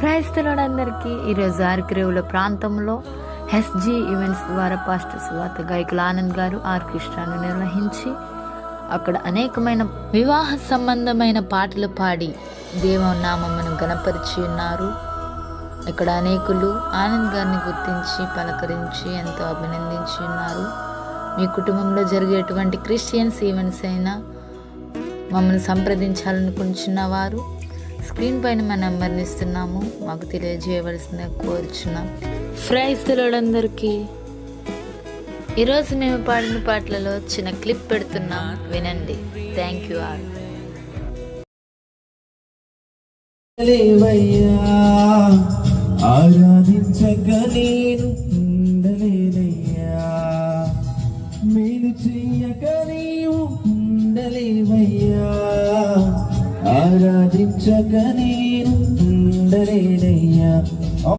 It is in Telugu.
క్రైస్తవులందరికీ ఈరోజు ఆర్క్రేవుల ప్రాంతంలో ఎస్జీ ఈవెంట్స్ ద్వారా పాస్టర్ సువాత గాయకులు ఆనంద్ గారు ఆర్కెస్ట్రాను నిర్వహించి అక్కడ అనేకమైన వివాహ సంబంధమైన పాటలు పాడి దేవనామమును గణపరిచి ఉన్నారు. ఇక్కడ అనేకులు ఆనంద్ గారిని గుర్తించి పలకరించి ఎంతో అభినందించి ఉన్నారు. మీ కుటుంబంలో జరిగేటువంటి క్రిస్టియన్స్ ఈవెంట్స్ అయినా మమ్మల్ని సంప్రదించాలనుకుంటున్న వారు స్క్రీన్ పైన మా నెంబర్ని ఇస్తున్నాము. మాకు తెలియజేయవలసిన కోరుచున్నాం. ఫ్రైస్తులందరికీ ఈరోజు మేము పాడిన పాటలలో చిన్న క్లిప్ పెడుతున్నాం. వినండి. థ్యాంక్ యూ ఆల్ లేవయ్యా ఆరాధించక నేను ఉండలేనయ్యా. మేలు చెయ్యక నీవు ఉండలేవయ్యా. ఆరాధించక నేను ఉండలేనయ్యా